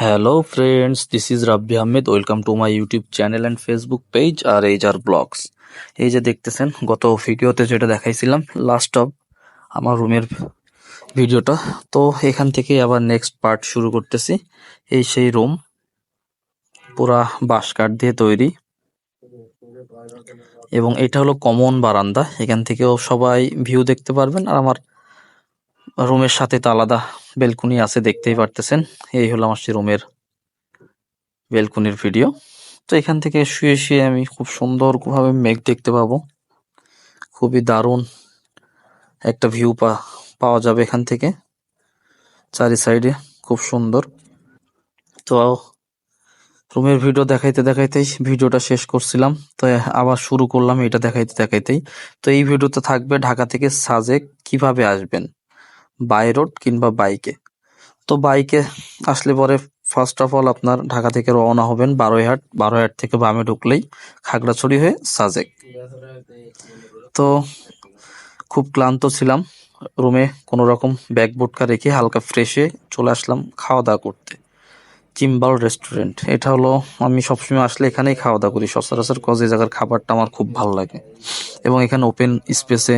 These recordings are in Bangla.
Hello friends this is Rabbi Ahmed welcome to my YouTube channel and Facebook page R H R blogs এই যে দেখতেছেন, গত ভিডিওতে যেটা দেখাইছিলাম লাস্ট অফ আমার রুমের ভিডিওটা। তো এখান থেকে আবার নেক্সট পার্ট শুরু করতেছি। এই সেই রুম পুরা বাঁশ কাঠ দিয়ে তৈরি। এবং এটা হলো কমন বারান্দা। এখান থেকেও সবাই ভিউ দেখতে পারবেন। আর আমার রুমের সাথে তো আলাদা বেলকুনি আছে, দেখতেই পারতেছেন। এই হলো আমার সেই রুমের বেলকুনির ভিডিও তো এখান থেকে শুয়ে শুয়ে আমি খুব সুন্দরভাবে মেঘ দেখতে পাবো। খুবই দারুণ একটা ভিউ পা, পাওয়া যাবে এখান থেকে, চারি সাইডে খুব সুন্দর। তো রুমের ভিডিও দেখাইতে দেখাইতেই ভিডিওটা শেষ করছিলাম। তো আবার শুরু করলাম এটা দেখাইতে দেখাইতেই। তো এই ভিডিওতে থাকবে ঢাকা থেকে সাজেক কীভাবে আসবেন? বাই রোড কিংবা বাইকে তো বাইকে আসলে পরে ফার্স্ট অফ অল আপনার ঢাকা থেকে রওনা হবেন বারোইহাট। বারোইহাট থেকে বামে ঢুকলেই খাগড়াছড়ি হয়ে সাজেক। তো খুব ক্লান্ত ছিলাম। রুমে কোনো রকম ব্যাগ বোটকা রেখে হালকা ফ্রেশে চলে আসলাম খাওয়া দাওয়া করতে। চিম্বাল রেস্টুরেন্ট এটা হলো আমি সবসময় আসলে এখানেই খাওয়া দাওয়া করি। সচরাচর কজ এই জায়গার খাবারটা আমার খুব ভালো লাগে। এবং এখানে ওপেন স্পেসে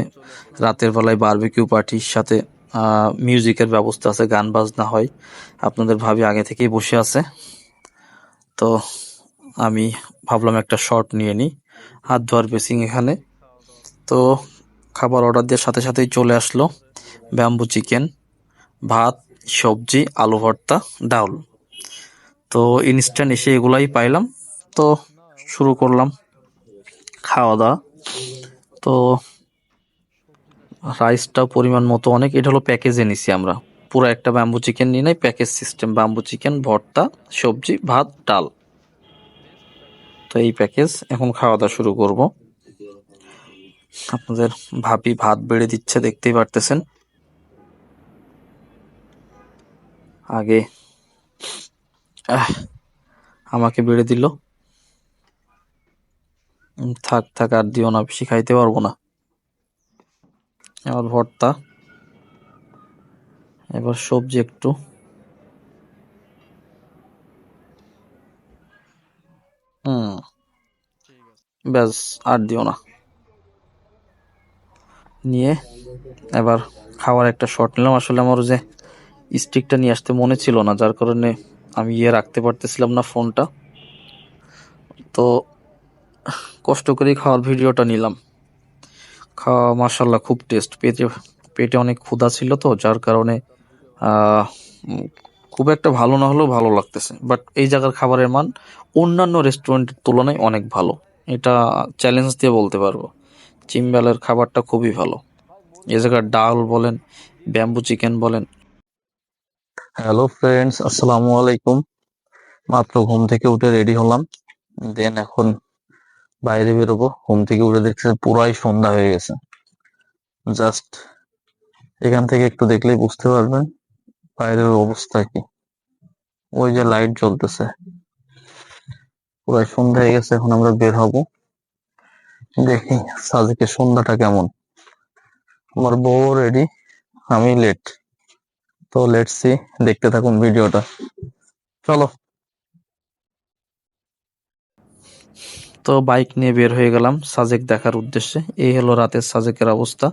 রাতের বেলায় বারবিকিউ পার্টির সাথে মিউজিকের ব্যবস্থা আছে, গান বাজনা হয়। আপনাদের ভাবি আগে থেকেই বসে আছে। তো আমি ভাবলাম একটা শর্ট নিয়ে নিই। হাত ধোয়ার বেসিং এখানে। তো খাবার অর্ডার দেওয়ার সাথে সাথেই চলে আসলো। ব্যাম্বু চিকেন ভাত, সবজি, আলু ভর্তা ডাউল তো ইনস্ট্যান্ট এসে এগুলাই পাইলাম। তো শুরু করলাম। খাওয়া দাওয়া তো রাইসটা পরিমাণ মতো অনেক। এটা হলো প্যাকেজে নিছি আমরা। পুরো একটা ব্যাম্বু চিকেন নিয়ে নাই প্যাকেজ সিস্টেম ব্যাম্বু চিকেন ভর্তা, সবজি, ভাত, ডাল। তো এই প্যাকেজ এখন খাওয়া দাওয়া শুরু করব। আপনাদের ভাবি ভাত বেড়ে দিচ্ছে, দেখতেই পারতেছেন। আগে আমাকে বেড়ে দিল। থাক থাক, আর দিও না, বেশি খাইতে পারব না। এবার ভর্তা, এবার সবজি একটু। হুম, ব্যাস, আর দিও না। নিয়ে এবার খাওয়ার একটা শট নিলাম। আসলে আমার যে স্টিকটা নিয়ে আসতে মনে ছিল না, যার কারণে আমি ইয়ে রাখতে পারতেছিলাম না ফোনটা। তো কষ্ট করেই খাওয়ার ভিডিওটা নিলাম। খাওয়া মাসাল্লাহ খুব টেস্ট পেটে পেটে অনেক ক্ষুধা ছিল তো, যার কারণে খুব একটা ভালো না হলেও ভালো লাগতেছে। বাট এই জায়গার খাবারের মান অন্যান্য রেস্টুরেন্টের তুলনায় অনেক ভালো। এটা চ্যালেঞ্জ দিয়ে বলতে পারব। চিম্বালের খাবারটা খুবই ভালো। এ জায়গার ডাল বলেন ব্যাম্বু চিকেন বলেন। হ্যালো ফ্রেন্ডস আসসালামু আলাইকুম। মাত্র ঘুম থেকে উঠে রেডি হলাম। দেন এখন বাইরে বেরোবো, ঘুম থেকে উঠে দেখছি পুরাই সন্ধ্যা হয়ে গেছে। জাস্ট এখান থেকে একটু দেখলেই বুঝতে পারবেন বাইরের অবস্থা কি। ওই যে লাইট জ্বলতেছে। পুরাই সন্ধ্যা হয়ে গেছে, এখন আমরা বের হব। দেখি সাজেকের সন্ধ্যাটা কেমন। আমার বউ রেডি আমি লেট তো লেট সি দেখতে থাকুন ভিডিওটা চলো। তো বাইক নিয়ে বের হয়ে গেলাম সাজেক দেখার উদ্দেশ্যে। এই হলো রাতের সাজেকের অবস্থা।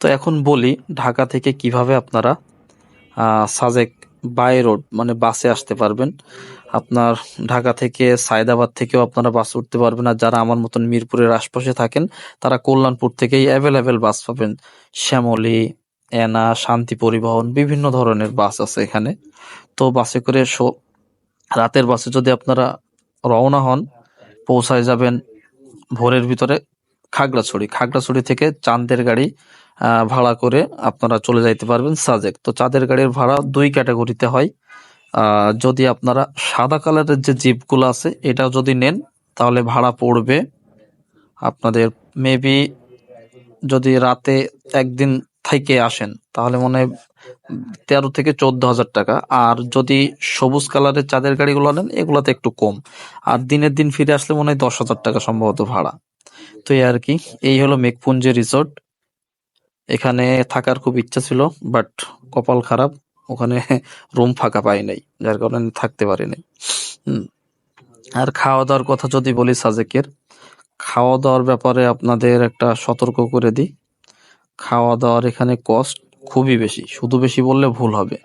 তো এখন বলি, ঢাকা থেকে কীভাবে আপনারা সাজেক বাই রোড মানে বাসে আসতে পারবেন। আপনার ঢাকা থেকে সায়দাবাদ থেকেও আপনারা বাস উঠতে পারবেন। আর যারা আমার মতন মিরপুরের আশপাশে থাকেন, তারা কল্যাণপুর থেকেই অ্যাভেলেবেল বাস পাবেন। শ্যামলী, এনা, শান্তি পরিবহন, বিভিন্ন ধরনের বাস আছে এখানে। তো বাসে করে রাতের বাসে যদি আপনারা রওনা হন পৌঁছায় যাবেন ভোরের ভিতরে খাগড়াছড়ি। খাগড়াছড়ি থেকে চাঁদের গাড়ি ভাড়া করে আপনারা চলে যাইতে পারবেন সাজেক। তো চাঁদের গাড়ির ভাড়া দুই ক্যাটাগরিতে হয়। যদি আপনারা সাদা কালারের যে জিপগুলো আছে এটা যদি নেন, তাহলে ভাড়া পড়বে আপনাদের মেবি যদি রাতে একদিন থেকে আসেন, তাহলে মনে হয় তেরো থেকে চোদ্দ হাজার টাকা। আর যদি সবুজ কালারের চাঁদের গাড়িগুলো নেন, এগুলোতে একটু কম। আর দিনের দিন ফিরে আসলে মনে হয় দশ হাজার টাকা সম্ভবত ভাড়া। তো এই আর কি, এই হলো মেঘপুঞ্জে রিসোর্ট। এখানে থাকার খুব ইচ্ছা ছিল, বাট কপাল খারাপ। ওখানে রুম ফাঁকা পাই নাই, যার কারণে থাকতে পারি নাই। আর খাওয়া দাওয়ার কথা যদি বলি সাজেকের খাওয়া দাওয়ার ব্যাপারে আপনাদের একটা সতর্ক করে দিই। খাওয়া দাওয়ার এখানে কস্ট খুবই বেশি, শুধু বেশি বললে ভুল হবে।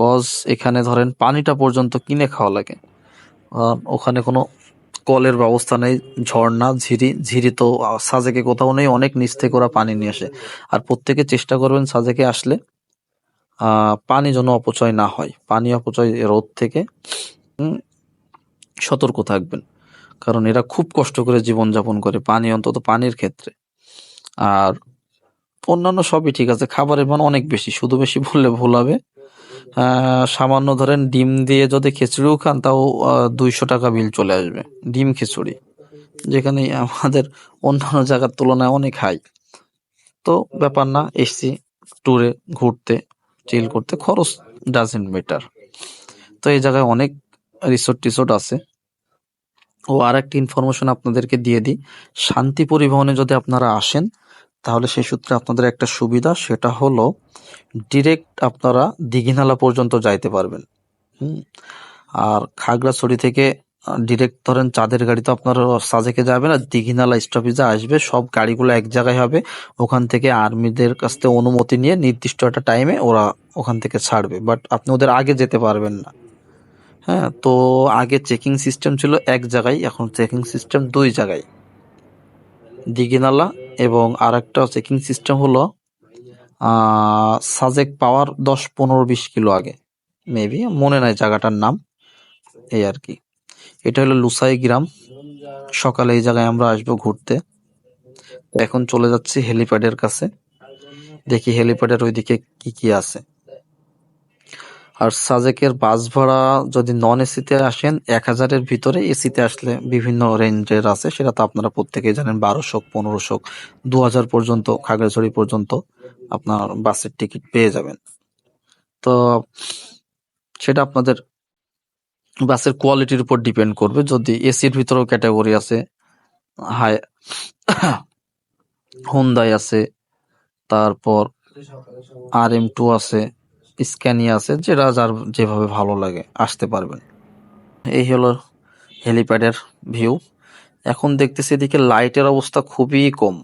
কজ এখানে ধরেন পানিটা পর্যন্ত কিনে খাওয়া লাগে। ওখানে কোনো কলের ব্যবস্থা নেই, ঝর্ণা, ঝিরি ঝিরি তো সাজেকে কোথাও নেই, অনেক নিচ থেকে ওরা পানি নিয়ে আসে। আর প্রত্যেকে চেষ্টা করবেন সাজেকে আসলে পানি যেন অপচয় না হয়। পানি অপচয় রোদ থেকে সতর্ক থাকবেন। কারণ এরা খুব কষ্ট করে জীবনযাপন করে পানি, অন্তত পানির ক্ষেত্রে। আর অন্যান্য সবই ঠিক আছে, খাবারের মান অনেক বেশি, শুধু বেশি বললে ভুল হবে। সামান্য ধরেন ডিম দিয়ে যদি খিচুড়িও খান, তাও দুইশো টাকা বিল চলে আসবে, ডিম খিচুড়ি। যেখানে আমাদের অন্যান্য জায়গার তুলনায় অনেক হাই তো ব্যাপার না এসছি ট্যুরে ঘুরতে চিল করতে খরচ ডাজেন্ট ম্যাটার তো এই জায়গায় অনেক রিসোর্ট টিসোর্ট আছে। ও আর একটা ইনফরমেশন আপনাদেরকে দিয়ে দিই, শান্তি পরিবহনে যদি আপনারা আসেন তাহলে সেই সূত্রে আপনাদের একটা সুবিধা, সেটা হলো ডিরেক্ট আপনারা দিঘিনালা পর্যন্ত যাইতে পারবেন। হুম? আর খাগড়াছড়ি থেকে ডিরেক্ট ধরেন চাঁদের গাড়ি তো আপনার সাজেকে যাবে না, দিঘিনালা স্টপেজে আসবে, সব গাড়িগুলো এক জায়গায় হবে। ওখান থেকে আর্মিদের কাছ থেকে অনুমতি নিয়ে নির্দিষ্ট একটা টাইমে ওরা ওখান থেকে ছাড়বে। বাট আপনি ওদের আগে যেতে পারবেন না। হ্যাঁ তো আগে চেকিং সিস্টেম ছিল এক জায়গায়, এখন চেকিং সিস্টেম দুই জায়গায়। দিঘিনালা এবং আর একটা চেকিং সিস্টেম হলো সাজেক পাওয়ার দশ, পনেরো, বিশ কিলো আগে। মেবি মনে নাই জায়গাটার নাম, এই আর কি। এটা হলো লুসাই গ্রাম। সকালে এই জায়গায় আমরা আসব ঘুরতে। এখন চলে যাচ্ছি হেলিপ্যাডের কাছে। দেখি হেলিপ্যাডের ওইদিকে কি কি আছে। আর সাজেকের বাস ভাড়া যদি নন এসিতে আসেন, এক হাজারের ভিতরে এসিতে আসলে বিভিন্ন রেঞ্জের আছে। সেটা তো আপনারা প্রত্যেকেই জানেন বারোশো পনেরোশো দু হাজার পর্যন্ত, খাগড়াছড়ি পর্যন্ত আপনার বাসের টিকিট পেয়ে যাবেন। তো সেটা আপনাদের বাসের কোয়ালিটির উপর ডিপেন্ড করবে। যদি এসির ভিতরেও ক্যাটাগরি আছে হাই হুন্দাই আছে, তারপর আর এম টু আছে স্ক্যানিয়া আছে যেটা যার যেভাবে ভালো লাগে, আসতে পারবেন। এই হলো হেলিপ্যাডের ভিউ। এখন দেখতেছি এদিকে লাইটের অবস্থা খুবই কম।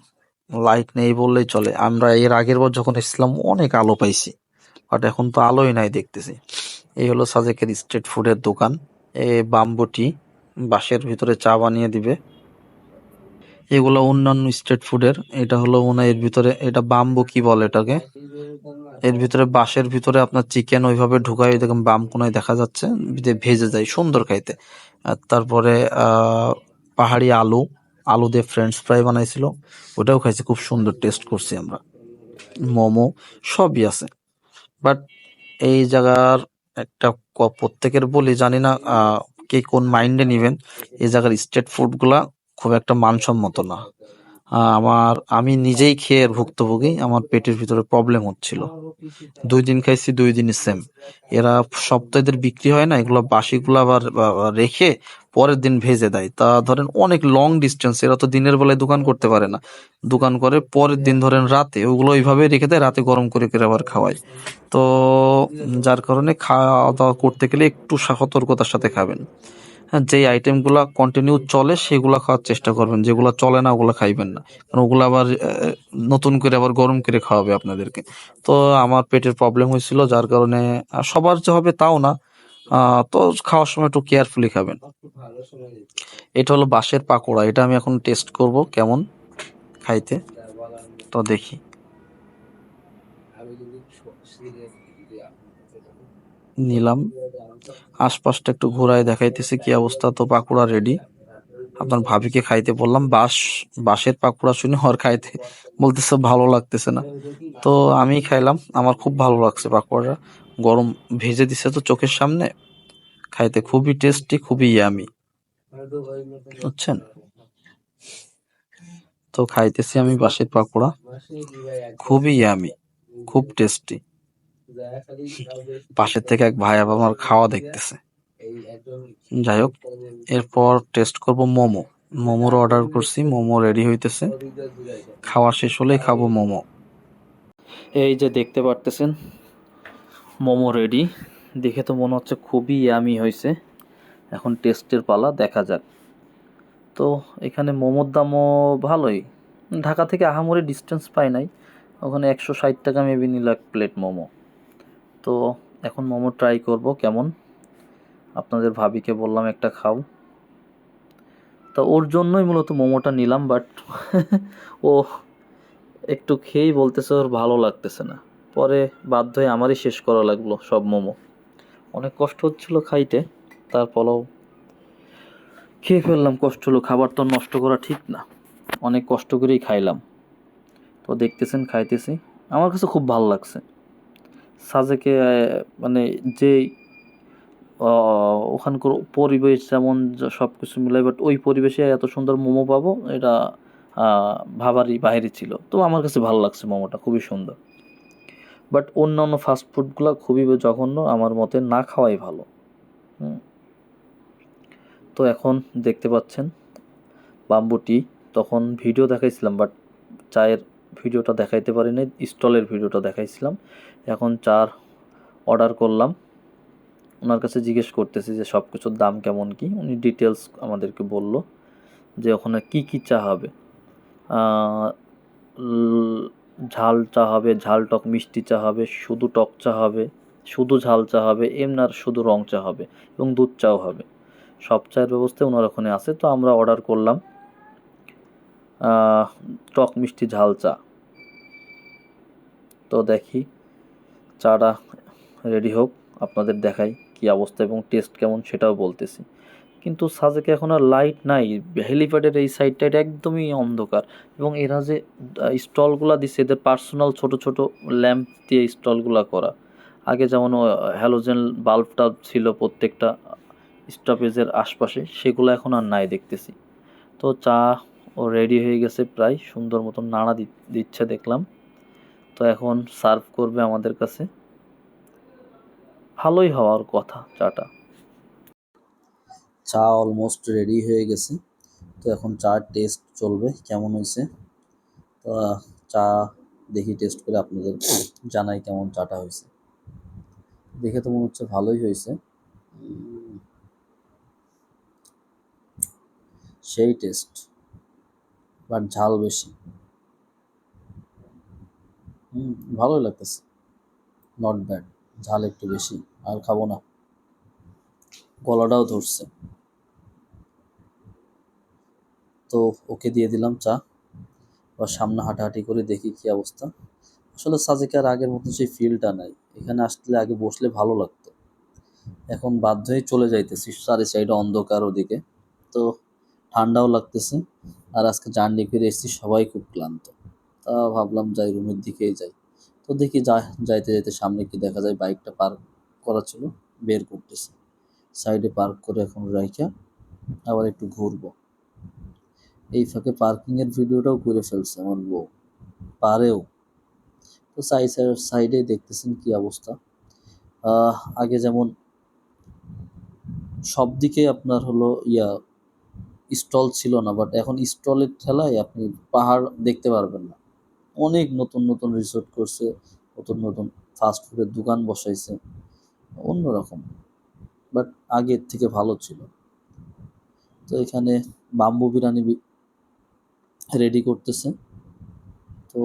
লাইট নেই বললেই চলে। আমরা এর আগের বার যখন এসেছিলাম, অনেক আলো পাইছি, বাট এখন তো আলোই নাই দেখতেছি। এই হলো সাজেকের স্ট্রিট ফুডের দোকান। এ বাম্বুটি বাঁশের ভিতরে চা বানিয়ে দিবে। এগুলো অন্যান্য স্ট্রিট ফুডের, এটা হলো মনে এর ভিতরে, এটা বাম্বু কি বলে এটাকে? এর ভিতরে বাঁশের ভিতরে আপনার চিকেন ওইভাবে ঢুকায় দেখুন বাম কোনায় দেখা যাচ্ছে ভেজে যায়, সুন্দর খাইতে। তারপরে পাহাড়ি আলু আলু দিয়ে ফ্রেঞ্চ ফ্রাই বানাইছিল, ওটাও খাইছি, খুব সুন্দর টেস্ট করছি আমরা। মোমো, সবই আছে। বাট এই জায়গার একটা প্রত্যেকের বলি জানি না কে কোন মাইন্ডে নিবেন, এই জায়গার স্ট্রিট ফুডগুলা খুব একটা মানসম্মত না। আমার, আমি নিজেই খেয়ে ভুক্তভোগী, আমার পেটের ভিতরে প্রবলেম হচ্ছিল। দুই দিন খাইছি, দুই দিনই সেম এরা সপ্তাহে বিক্রি হয় না, এগুলো বাসিগুলো আবার রেখে পরের দিন ভেজে দেয়। তা ধরেন অনেক লং ডিস্টেন্স এরা তো দিনের বেলায় দোকান করতে পারে না। দোকান করে পরের দিন ধরেন রাতে, ওগুলো ওইভাবে রেখে দেয়, রাতে গরম করে করে আবার খাওয়ায়। তো, যার কারণে খাওয়া দাওয়া করতে গেলে একটু সতর্কতার সাথে খাবেন। যেই আইটেমগুলা কন্টিনিউ চলে, সেগুলা খাওয়ার চেষ্টা করবেন। যেগুলা চলে না, ওগুলা খাইবেন না। কারণ ওগুলো আবার নতুন করে আবার গরম করে খাওয়াবে আপনাদেরকে। তো আমার পেটের প্রবলেম হয়েছিল, যার কারণে সবার যে হবে তাও না। তো খাওয়ার সময় একটু কেয়ারফুলি খাবেন। এটা হলো বাঁশের পাকোড়া। এটা আমি এখন টেস্ট করব কেমন খাইতে। তো দেখি। নিলাম। আশপাশটা একটু ঘোরায় দেখাইতেছে কি অবস্থা। তো পাকুড়া রেডি আপনার ভাবিকে খাইতে বললাম বাঁশ বাঁশের পাকোড়া শুনে হর খাইতে বলতেছে ভালো লাগতেছে না। তো আমি খাইলাম, আমার খুব ভালো লাগছে পাকোড়া গরম ভেজে দিছে তো চোখের সামনে। খাইতে খুবই টেস্টি খুবই ইয়ামি বুঝছেন? তো খাইতেছি আমি বাঁশের পাকোড়া। খুবই ইয়ামি খুব টেস্টি পাশের থেকে এক ভাই আমার খাওয়া দেখতেছে। যাই হোক, এরপর টেস্ট করব মোমো। মোমোর অর্ডার করছি, মোমো রেডি হইতেছে। খাওয়া শেষ হলেই খাব মোমো। এই যে দেখতে পারতেছেন, মোমো রেডি দেখে তো মনে হচ্ছে খুবই ইয়ামি হয়েছে এখন টেস্টের পালা, দেখা যাক। তো এখানে মোমোর দামও ভালোই। ঢাকা থেকে আহামরি ডিস্টেন্স পাই নাই। ওখানে একশো ষাট টাকা মেবি নিল এক প্লেট মোমো। তো এখন মোমো ট্রাই করব, কেমন? আপনাদের ভাবিকে বললাম একটা খাও। তা ওর জন্যই মূলত মোমোটা নিলাম বাট ও একটু খেয়েই বলতেছে ওর ভালো লাগতেছে না। পরে বাধ্য হয়ে আমারই শেষ করা লাগল সব মোমো। অনেক কষ্ট হচ্ছিল খাইতে, তারপরেও খেয়ে ফেললাম কষ্ট হলো। খাবার তো নষ্ট করা ঠিক না, অনেক কষ্ট করেই খাইলাম। তো দেখতেছেন, খাইতেছি। আমার কাছে খুব ভালো লাগছে। সাজেকে মানে যে ওখানকার পরিবেশ যেমন সব কিছু মিলাই বাট ওই পরিবেশে এত সুন্দর মোমো পাবো, এটা ভাবারই বাইরে ছিল। তো আমার কাছে ভালো লাগছে মোমোটা, খুবই সুন্দর। বাট অন্যান্য ফাস্টফুডগুলো খুবই জঘন্য, আমার মতে না খাওয়াই ভালো। তো এখন দেখতে পাচ্ছেন বাম্বুটি তখন ভিডিও দেখাইছিলাম বাট চায়ের ভিডিওটা দেখাইতে পারি নাই স্টলের ভিডিওটা দেখাইছিলাম। এখন চার অর্ডার করলাম। ওনার কাছে জিজ্ঞেস করতেছি যে সব কিছুর দাম কেমন কি? উনি ডিটেলস আমাদেরকে বলল যে ওখানে কি কি চা হবে। ঝাল চা হবে, ঝাল টক মিষ্টি চা হবে, শুধু টক চা হবে, শুধু ঝাল চা হবে, এমনি আর শুধু রং চা হবে এবং দুধ চাও হবে। সব চায়ের ব্যবস্থা ওনার ওখানে আছে। তো আমরা অর্ডার করলাম টক মিষ্টি ঝাল চা। তো দেখি চাটা রেডি হোক, আপনাদের দেখাই কি অবস্থা এবং টেস্ট কেমন সেটাও বলতেছি। কিন্তু সাজেকে এখন আর লাইট নাই হেলিপ্যাডের এই সাইডটা একদমই অন্ধকার এবং এরা যে স্টলগুলো দিচ্ছে এদের পার্সোনাল ছোট ছোট ল্যাম্প দিয়ে স্টলগুলো করা। আগে যেমন হ্যালোজেন বাল্বটা ছিল প্রত্যেকটা স্টপেজের আশপাশে, সেগুলো এখন আর নাই দেখতেছি। তো চা ও রেডি হয়ে গেছে প্রায়, সুন্দর মতন নাড়া দিচ্ছে দেখলাম। তো এখন সার্ভ করবে আমাদের কাছে। ভালোই হওয়ার কথা চাটা। চা অলমোস্ট রেডি হয়ে গেছে। তো এখন চার টেস্ট চলবে, কেমন হয়েছে? তো, চা দেখি টেস্ট করে আপনাদের জানাই কেমন চাটা হয়েছে। দেখে তো মনে হচ্ছে ভালোই হয়েছে। সেই টেস্ট বাট ঝাল বেশি। ভালোই লাগতেছে। নট ব্যাড ঝাল একটু বেশি, আর খাব না। গলাটাও ধরছে। তো ওকে দিয়ে দিলাম চা। এবার সামনে হাঁটাহাঁটি করে দেখি কি অবস্থা। আসলে সাজেকার আগের মতো সেই ফিলটা নাই। এখানে আসলে আগে বসলে ভালো লাগতো। এখন বাধ্য হয়ে চলে যাইতেছি চারি সাইডে অন্ধকার ওদিকে। তো ঠান্ডাও লাগতেছে। আর আজকে জার্নি করে এসেছি সবাই খুব ক্লান্ত। তা ভাবলাম যাই রুমের দিকেই যাই। তো দেখি যা, যাইতে যাইতে সামনে কি দেখা যায় বাইকটা পার্ক করা ছিল, বের করতেছে। সাইডে পার্ক করে এখন রাইখা, আবার একটু ঘুরবো। এই ফাঁকে পার্কিংয়ের ভিডিওটাও করে ফেলছে আমার বউ, পারেও। তো সাই সাইডে দেখতেছেন কি অবস্থা। আগে যেমন সব দিকে আপনার হলো ইয়া স্টল ছিল না বাট এখন স্টলের ঠেলায় আপনি পাহাড় দেখতে পারবেন না। অনেক নতুন নতুন রিসোর্ট করছে, নতুন নতুন ফাস্ট ফুডের দোকান বসাইছে অন্যরকম বাট আগের থেকে ভালো ছিল। তো এখানে বাম্বু বিরিয়ানি রেডি করতেছে। তো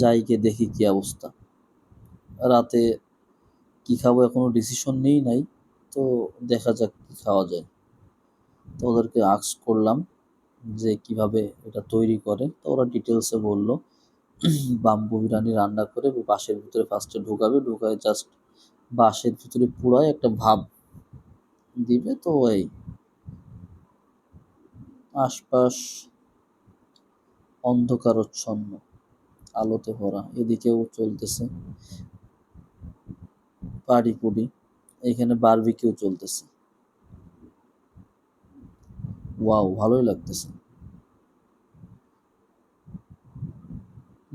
যাই গিয়ে দেখি কি অবস্থা। রাতে কি খাব এখনও ডিসিশন নেই নাই, তো দেখা যাক কি খাওয়া যায়। তো ওদেরকে আক্স করলাম। যে কীভাবে এটা তৈরি করে, তো ওরা ডিটেলসে বলল বাম্বু বিরিয়ানি রান্না করে বাঁশের ভিতরে ফার্স্টে ঢুকাবে, ঢুকায় জাস্ট বাঁশের ভিতরে পুরাই একটা ভাব দিবে, তো এই আশপাশ অন্ধকারচ্ছন্ন, আলোতে ভরা, এদিকেও চলতেছে। পাড়ি পুড়ি এখানে বারবিকিউ চলতেছে। ওয়াও ভালোই লাগতেছে।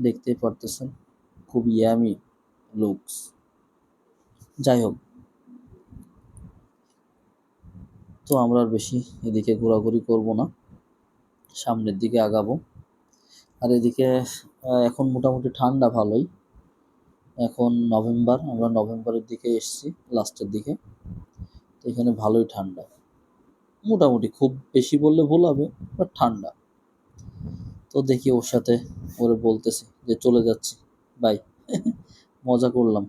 দেখতেই পারতেছেন, খুব ইয়ামি লুকস যাই হোক। তো আমরা আর বেশি এদিকে ঘোরাঘুরি করব না। সামনের দিকে আগাবো। আর এদিকে এখন মোটামুটি ঠান্ডা ভালোই। এখন নভেম্বর, আমরা নভেম্বরের দিকে এসেছি, লাস্টের দিকে। তো এখানে ভালোই ঠান্ডা। মোটামুটি খুব বেশি বললে ভুল হবে বাট ঠান্ডা। তো দেখি ওর সাথে ওরে বলতেছি যে চলে যাচ্ছি বাই মজা করলাম।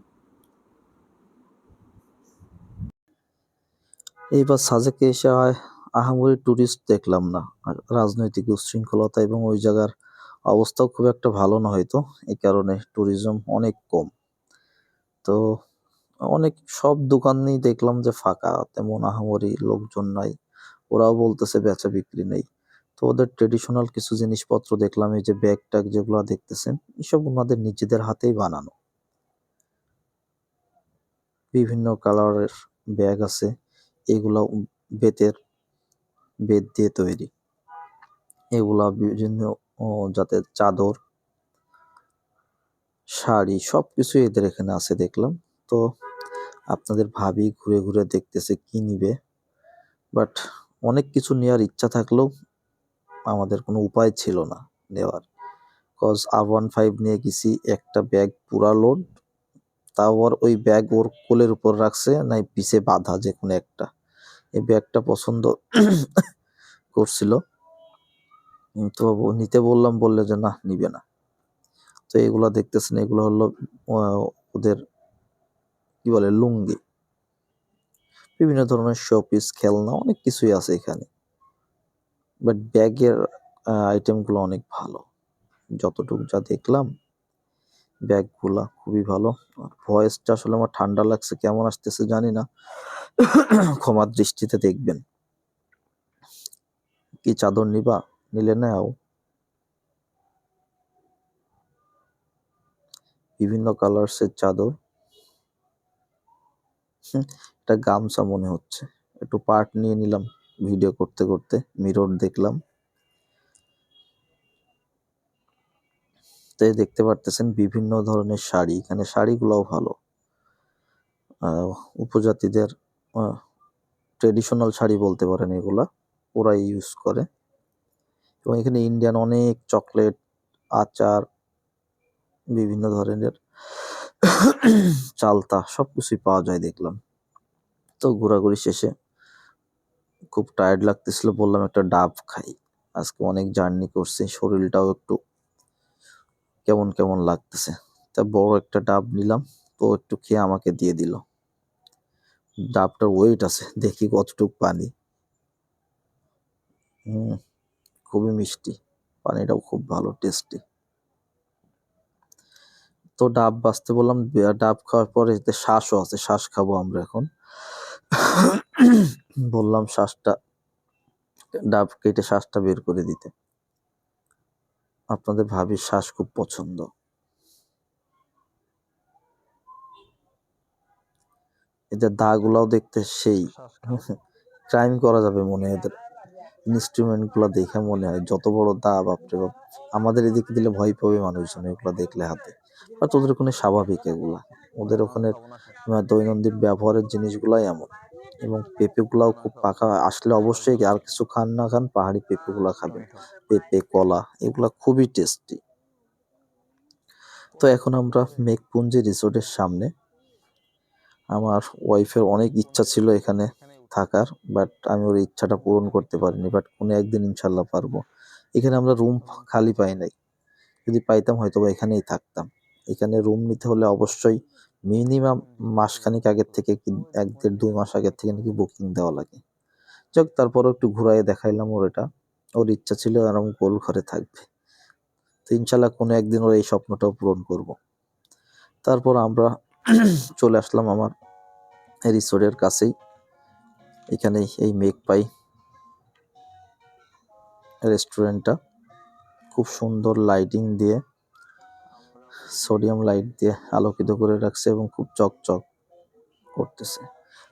এইবার সাজেকে এসে আর আহামরি টুরিস্ট দেখলাম না, আর রাজনৈতিক উশৃঙ্খলতা এবং ওই জায়গার অবস্থাও খুব একটা ভালো না হয়তো এই কারণে ট্যুরিজম অনেক কম। তো অনেক সব দোকানই দেখলাম যে ফাঁকা, তেমন আহামরি লোকজন নাই। ওরাও বলতেছে বেচা বিক্রি নেই। তো ওদের ট্রেডিশনাল কিছু জিনিসপত্র দেখলাম, এই যে ব্যাগ ট্যাগ যেগুলো দেখতেছেন, এসব ওনাদের নিজেদের হাতেই বানানো। বিভিন্ন কালারের ব্যাগ আছে এগুলা বেতের বেত দিয়ে তৈরি। এগুলা বিভিন্ন যাতে চাদর, শাড়ি, সবকিছু এদের এখানে আছে দেখলাম। তো আপনাদের ভাবি ঘুরে ঘুরে দেখতেছে কি নিবে বাট অনেক কিছু নেওয়ার ইচ্ছা থাকলেও আমাদের কোনো উপায় ছিল না নেওয়ার। কজ আর ওয়ান ফাইভ নিয়ে গেছি, একটা ব্যাগ পুরা লোড তাও আবার ওই ব্যাগ ওর কোলের উপর রাখছে, নাই পিছে বাঁধা যে কোনো একটা। এই ব্যাগটা পছন্দ করছিল। তো নিতে বললাম, বললে যে না, নিবে না। তো এগুলো দেখতেছেন, এগুলো হলো ওদের কি বলে, লুঙ্গি। বিভিন্ন ধরনের শোপিস খেলনা, অনেক কিছুই আছে এখানে। বাট ব্যাগের আইটেমগুলো অনেক ভালো। যতটুকু যা দেখলাম, ব্যাগগুলা খুবই ভালো। আর ভয়েসটা আসলে আমার ঠান্ডা লাগছে, কেমন আসতেছে জানি না। ক্ষমার দৃষ্টিতে দেখবেন। কি চাদর নিবা? নিলে নাও। বিভিন্ন কালার্সের চাদর। হুম, এটা গামছা মনে হচ্ছে। একটু পার্ট নিয়ে নিলাম ভিডিও করতে করতে মিরর দেখলাম। তো দেখতে পারতেছেন বিভিন্ন ধরনের শাড়ি এখানে শাড়িগুলোও ভালো। উপজাতিদের ট্রেডিশনাল শাড়ি বলতে পারেন এগুলা ওরা ইউজ করে। এবং এখানে ইন্ডিয়ান অনেক চকলেট আচার বিভিন্ন ধরনের চালতা সব কিছুই পাওয়া যায় দেখলাম। তো ঘোরাঘুরি শেষে খুব টায়ার্ড লাগতেছিল, বললাম একটা ডাব খাই। আজকে অনেক জার্নি করছি, শরীরটাও একটু কেমন কেমন লাগতেছে। তা বড় একটা ডাব নিলাম, তো একটু খেয়ে আমাকে দিয়ে দিল। ডাবটার ওয়েট আছে, দেখি কতটুক পানি। হুম, খুবই মিষ্টি, পানিটাও খুব ভালো টেস্টি তো ডাব বাঁচতে বললাম ডাব খাওয়ার পরে এতে শ্বাসও আছে, শ্বাস খাব আমরা এখন। বললাম শ্বাসটা, ডাব কেটে শ্বাসটা বের করে দিতে। আপনাদের ভাবির শ্বাস খুব পছন্দ। এদের দাগুলাও দেখতে সেই। ক্রাইম করা যাবে মনে এদের। ইনস্ট্রুমেন্টগুলা দেখে মনে হয়, যত বড় দা বাপরে বাপ। আমাদের এদিকে দিলে ভয় পাবে মানুষজন এগুলা দেখলে হাতে। বাট তোদের ওখানে স্বাভাবিক এগুলা। ওদের ওখানে দৈনন্দিন ব্যবহারের জিনিসগুলাই এমন। এবং পেঁপে গুলাও খুব পাকা। আসলে অবশ্যই আর কিছু খান না খান, পাহাড়ি পেঁপে গুলা খাবেন। পেঁপে, কলা, এগুলা খুবই টেস্টি। তো এখন আমরা মেঘপুঞ্জি রিসোর্টের সামনে। আমার ওয়াইফের অনেক ইচ্ছা ছিল এখানে থাকার, বাট আমি ওর ইচ্ছাটা পূরণ করতে পারিনি। বাট কোনো একদিন ইনশাল্লাহ পারব। এখানে আমরা রুম খালি পাই নাই। যদি পাইতাম হয়তো বা এখানেই থাকতাম। এখানে রুম নিতে হলে অবশ্যই মিনিমাম মাসখানিক আগের থেকে কি এক দেড় দুই মাস আগের থেকে নাকি বুকিং দেওয়া লাগে। যাক, তারপরও একটু ঘুরাইয়ে দেখাইলাম ওর এটা। ওর ইচ্ছা ছিল এরকম গোল ঘরে থাকবে। তো ইনশাল্লাহ কোনো একদিন ওর এই স্বপ্নটাও পূরণ করব। তারপর আমরা চলে আসলাম আমার রিসোর্টের কাছেই। এখানে এই মেঘ পাই রেস্টুরেন্টটা খুব সুন্দর লাইটিং দিয়ে সোডিয়াম লাইট দিয়ে আলোকিত করে রাখছে এবং খুব চকচক করতেছে।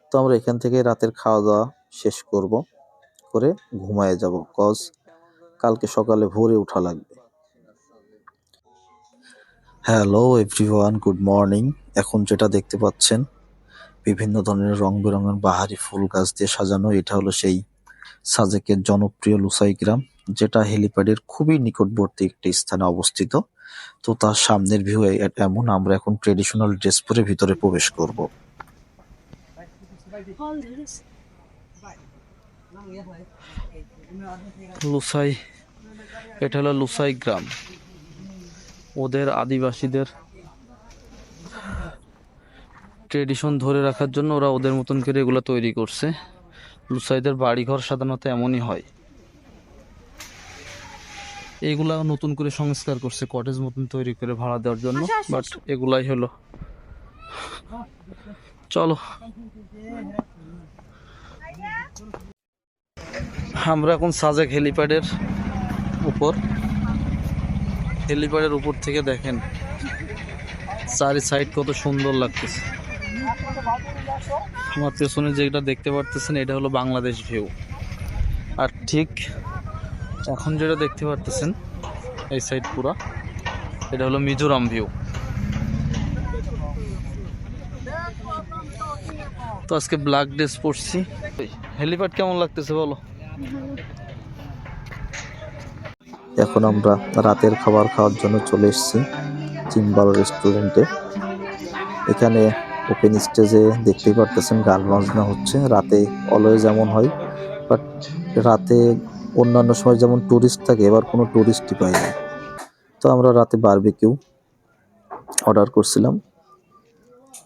তো আমরা এখান থেকে রাতের খাওয়া দাওয়া শেষ করব, করে ঘুমায় যাব কজ কালকে সকালে ভোরে ওঠা লাগবে। হ্যালো এভরিওয়ান গুড মর্নিং এখন যেটা দেখতে পাচ্ছেন, বিভিন্ন ধরনের রং বেরঙের বাহারি ফুল গাছ দিয়ে সাজানো, এটা হলো সেই সাজেকের জনপ্রিয় লুসাই গ্রাম যেটা হেলিপ্যাডের খুবই নিকটবর্তী একটি স্থানে অবস্থিত। তো তার সামনের ভিউ এমন আমরা এখন ট্রেডিশনাল ড্রেস পরে ভিতরে প্রবেশ করব। লুসাই, এটা হলো লুসাই গ্রাম। ওদের আদিবাসীদের ট্রেডিশন ধরে রাখার জন্য ওরা ওদের মতন করে এগুলো তৈরি করছে। লুসাইদের বাড়িঘর সাধারণত এমনই হয়। এগুলা নতুন করে সংস্কার করছে কটেজ মতন তৈরি করে ভাড়া দেওয়ার জন্য বাট এগুলাই হলো। চলো। আমরা এখন সাজেক হেলিপ্যাডের উপর। হেলিপ্যাডের উপর থেকে দেখেন চারি সাইড কত সুন্দর লাগতেছে। আমার পেছনে যেটা দেখতে পারতেছেন এটা হলো বাংলাদেশ ভিউ আর ঠিক এখন যেটা দেখতে পারতেছেন, এই সাইড পুরা, এটা হলো মিজোরাম ভিউ তো আজকে ব্ল্যাক ড্রেস পরছি। হেলিপ্যাড কেমন লাগতেছে বলো? এখন আমরা রাতের খাবার খাওয়ার জন্য চলে এসেছি চিম্বাল রেস্টুরেন্টে। এখানে ওপেন স্টেজে দেখতেই পারতেছেন গান বাজনা হচ্ছে। রাতে অলওয়েজ যেমন হয় বাট রাতে অন্যান্য সময় যেমন টুরিস্ট থাকে, এবার কোনো টুরিস্টই পাই না। তো আমরা রাতে বারবিকিউ অর্ডার করছিলাম।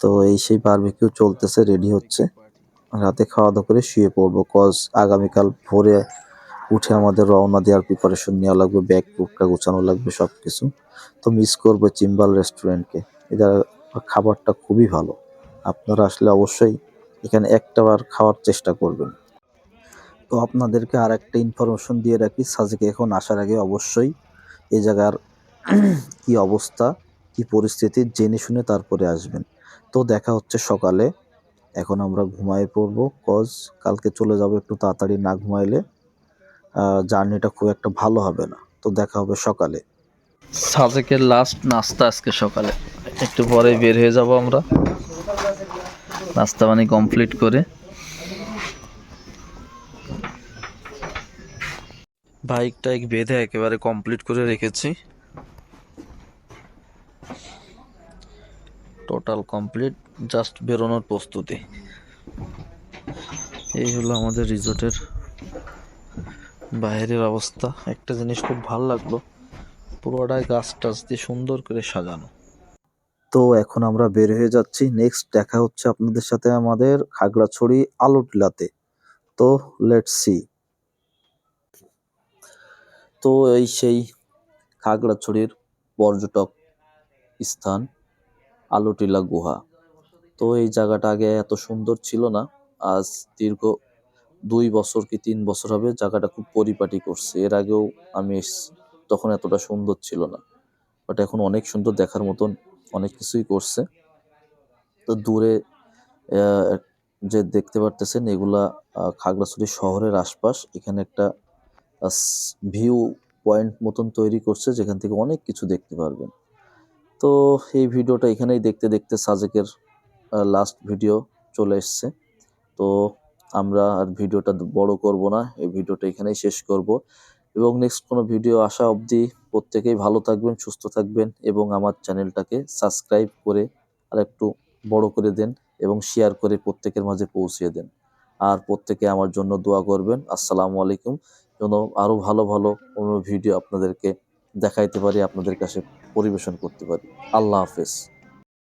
তো এই সেই বারবিকিউ চলতেছে রেডি হচ্ছে। রাতে খাওয়া দাওয়া করে শুয়ে পড়ব কজ আগামীকাল ভোরে উঠে আমাদের রওনা দেওয়ার প্রিপারেশন নেওয়া লাগবে ব্যাগ টুকটা গোছানো লাগবে সব কিছু তো মিস করব চিম্বাল রেস্টুরেন্টকে এটা খাবারটা খুবই ভালো। আপনারা আসলে অবশ্যই এখানে একটাবার খাওয়ার চেষ্টা করবেন। তো আপনাদেরকে আর একটা ইনফরমেশন দিয়ে রাখি। সাজেকে এখন আসার আগে অবশ্যই এ জায়গার কি অবস্থা, কি পরিস্থিতি, জেনে শুনে তারপরে আসবেন। তো দেখা হচ্ছে সকালে। এখন আমরা ঘুমায় পড়ব। কজ কালকে চলে যাব একটু তাড়াতাড়ি না ঘুমাইলে। জার্নিটা খুব একটা ভালো হবে না। তো দেখা হবে সকালে। সাজেকের লাস্ট নাস্তা আজকে সকালে। একটু পরে বের হয়ে যাব আমরা। নাস্তা পানি কমপ্লিট করে। বাইক টাইক বেঁধে একেবারে কমপ্লিট করে রেখেছি। টোটাল কমপ্লিট জাস্ট বেরোনোর প্রস্তুতি। এই হলো আমাদের রিসোর্টের বাইরের অবস্থা। একটা জিনিস খুব ভালো লাগল, পুরোটাই গাছ টাছ দিয়ে সুন্দর করে সাজানো। তো এখন আমরা বের হয়ে যাচ্ছি। নেক্সট দেখা হচ্ছে আপনাদের সাথে আমাদের খাগড়াছড়ি আলোটিলাতে। তো লেটস সি তো এই সেই খাগড়াছড়ির পর্যটক স্থান আলোটিলা গুহা। তো এই জায়গাটা আগে এত সুন্দর ছিল না, আজ দীর্ঘ দুই বছর কি তিন বছর হবে জায়গাটা খুব পরিপাটি করছে। এর আগেও আমি তখন এতটা সুন্দর ছিল না। বাট এখন অনেক সুন্দর দেখার মতন অনেক কিছুই করছে। তো দূরে যে দেখতে পারতেছেন এগুলা খাগড়াছড়ি শহরের আশপাশ। এখানে একটা ভিউ পয়েন্ট মতন তৈরি করছে, যেখান থেকে অনেক কিছু দেখতে পারবেন। তো এই ভিডিওটা এখানেই দেখতে দেখতে সাজেকের লাস্ট ভিডিও চলে এসছে। তো আমরা আর ভিডিওটা বড় করব না, এই ভিডিওটা এখানেই শেষ করব। এবং নেক্সট কোনো ভিডিও আসা অবধি প্রত্যেকেই ভালো থাকবেন, সুস্থ থাকবেন এবং আমার চ্যানেলটাকে সাবস্ক্রাইব করে আর একটু বড় করে দেন এবং শেয়ার করে প্রত্যেকের মাঝে পৌঁছিয়ে দেন। আর প্রত্যেকে আমার জন্য দোয়া করবেন। আসসালামু আলাইকুম। যেন আরও ভালো ভালো কোনো ভিডিও আপনাদেরকে দেখাইতে পারি, আপনাদের কাছে পরিবেশন করতে পারি। আল্লাহ হাফেজ।